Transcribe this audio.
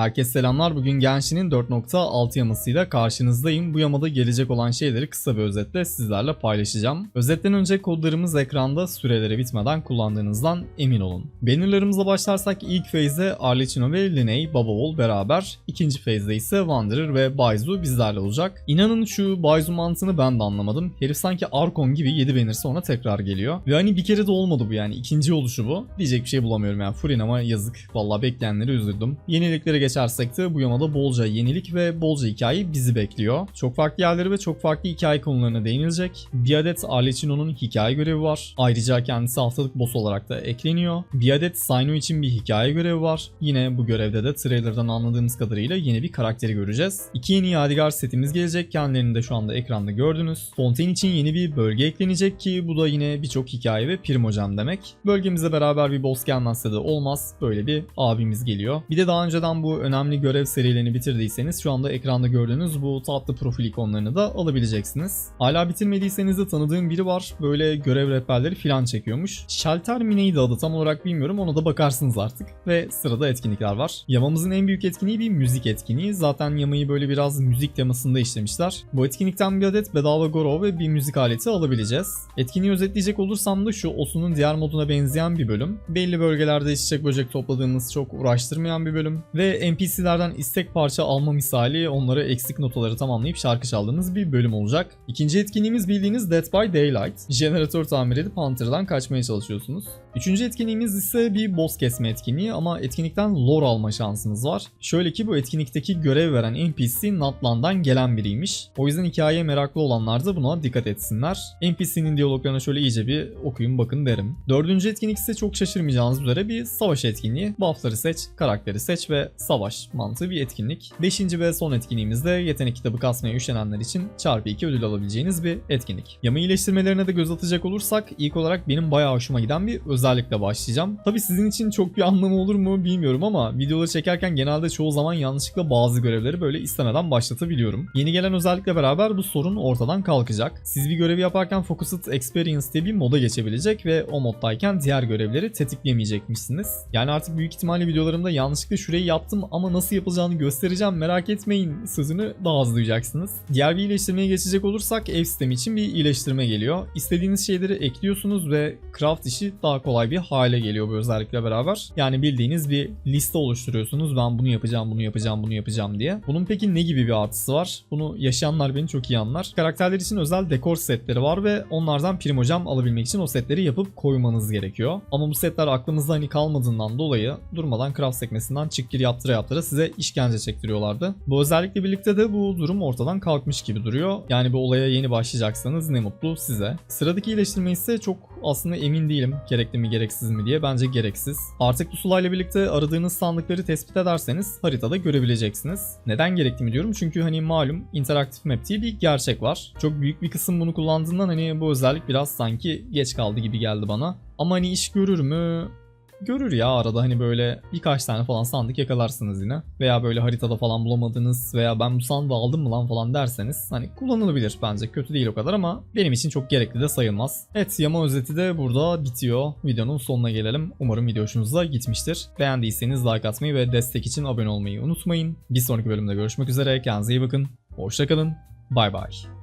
Herkese selamlar. Bugün Genshin'in 4.6 yamasıyla karşınızdayım. Bu yamada gelecek olan şeyleri kısa bir özetle sizlerle paylaşacağım. Özetten önce kodlarımız ekranda süreleri bitmeden kullandığınızdan emin olun. Bannerlarımızla başlarsak ilk phase'de Arlecchino ve Linnea, Babavol beraber. ikinci phase'de ise Wanderer ve Baizu bizlerle olacak. İnanın şu Baizu mantığını ben de anlamadım. Herif sanki Arkon gibi 7 banner sonra tekrar geliyor. Ve hani bir kere de olmadı bu yani. ikinci oluşu bu. Diyecek bir şey bulamıyorum yani. Furin ama yazık. Vallahi bekleyenleri üzüldüm. Yeniliklere geçersek de bu yamada bolca yenilik ve bolca hikaye bizi bekliyor. Çok farklı yerleri ve çok farklı hikaye konularına değinilecek. Bir adet Arlecchino'nun hikaye görevi var. Ayrıca kendisi haftalık boss olarak da ekleniyor. Bir adet Saino için bir hikaye görevi var. Yine bu görevde de trailerdan anladığımız kadarıyla yeni bir karakteri göreceğiz. İki yeni Yadigar setimiz gelecek. Kendilerini de şu anda ekranda gördünüz. Fontaine için yeni bir bölge eklenecek ki bu da yine birçok hikaye ve primocam demek. Bölgemize beraber bir boss gelmezse de olmaz. Böyle bir abimiz geliyor. Bir de daha önceden bu önemli görev serilerini bitirdiyseniz şu anda ekranda gördüğünüz bu tatlı profil ikonlarını da alabileceksiniz. Hala bitirmediyseniz de tanıdığım biri var. Böyle görev rehberleri falan çekiyormuş. Shelter mi neydi adı tam olarak bilmiyorum. Ona da bakarsınız artık. Ve sırada etkinlikler var. Yamamızın en büyük etkinliği bir müzik etkinliği. Zaten yamayı böyle biraz müzik temasında işlemişler. Bu etkinlikten bir adet bedava Goro ve bir müzik aleti alabileceğiz. Etkinliği özetleyecek olursam da şu Osu'nun diğer moduna benzeyen bir bölüm. Belli bölgelerde çiçek böcek topladığınız çok uğraştırmayan bir bölüm. Ve NPC'lerden istek parça alma misali onları eksik notaları tamamlayıp şarkı çaldığınız bir bölüm olacak. İkinci etkinliğimiz bildiğiniz Dead by Daylight. Jeneratör tamir edip Hunter'dan kaçmaya çalışıyorsunuz. Üçüncü etkinliğimiz ise bir boss kesme etkinliği ama etkinlikten lore alma şansınız var. Şöyle ki bu etkinlikteki görev veren NPC Natlan'dan gelen biriymiş. O yüzden hikayeye meraklı olanlar da buna dikkat etsinler. NPC'nin diyaloglarına şöyle iyice bir okuyun bakın derim. Dördüncü etkinlik ise çok şaşırmayacağınız üzere bir savaş etkinliği. Buff'ları seç, karakteri seç ve savaş mantığı bir etkinlik. Beşinci ve son etkinliğimizde yetenek kitabı kasmaya üşenenler için çarpı 2 ödül alabileceğiniz bir etkinlik. Yama iyileştirmelerine de göz atacak olursak ilk olarak benim bayağı hoşuma giden bir özellikle başlayacağım. Tabi sizin için çok bir anlamı olur mu bilmiyorum ama videoları çekerken genelde çoğu zaman yanlışlıkla bazı görevleri böyle istemeden başlatabiliyorum. Yeni gelen özellikle beraber bu sorun ortadan kalkacak. Siz bir görevi yaparken Focused Experience diye bir moda geçebilecek ve o moddayken diğer görevleri tetikleyemeyecekmişsiniz. Yani artık büyük ihtimalle videolarımda yanlışlıkla şurayı yaptım ama nasıl yapılacağını göstereceğim merak etmeyin sözünü daha az duyacaksınız. Diğer bir iyileştirmeye geçecek olursak ev sistemi için bir iyileştirme geliyor. İstediğiniz şeyleri ekliyorsunuz ve craft işi daha kolay bir hale geliyor bu özellikle beraber. Yani bildiğiniz bir liste oluşturuyorsunuz. Ben bunu yapacağım, bunu yapacağım, bunu yapacağım diye. Bunun peki ne gibi bir artısı var? Bunu yaşayanlar beni çok iyi anlar. Karakterler için özel dekor setleri var ve onlardan primocam alabilmek için o setleri yapıp koymanız gerekiyor. Ama bu setler aklınızda hani kalmadığından dolayı durmadan craft sekmesinden çık gir yaptıra yaptıra size işkence çektiriyorlardı. Bu özellikle birlikte de bu durum ortadan kalkmış gibi duruyor. Yani bu olaya yeni başlayacaksanız ne mutlu size. Sıradaki iyileştirme ise çok aslında emin değilim gerekli mi gereksiz mi diye. Bence gereksiz. Artık Pusula ile birlikte aradığınız sandıkları tespit ederseniz haritada görebileceksiniz. Neden gerekli mi diyorum? Çünkü hani malum interaktif map diye bir gerçek var. Çok büyük bir kısım bunu kullandığından hani bu özellik biraz sanki geç kaldı gibi geldi bana. Ama hani iş görür mü? Görür ya arada hani böyle birkaç tane falan sandık yakalarsınız yine. Veya böyle haritada falan bulamadınız veya ben bu sandığı aldım mı lan falan derseniz hani kullanılabilir bence kötü değil o kadar ama benim için çok gerekli de sayılmaz. Evet yama özeti de burada bitiyor. Videonun sonuna gelelim. Umarım video hoşunuza gitmiştir. Beğendiyseniz like atmayı ve destek için abone olmayı unutmayın. Bir sonraki bölümde görüşmek üzere. Kendinize iyi bakın. Hoşçakalın. Bay bay.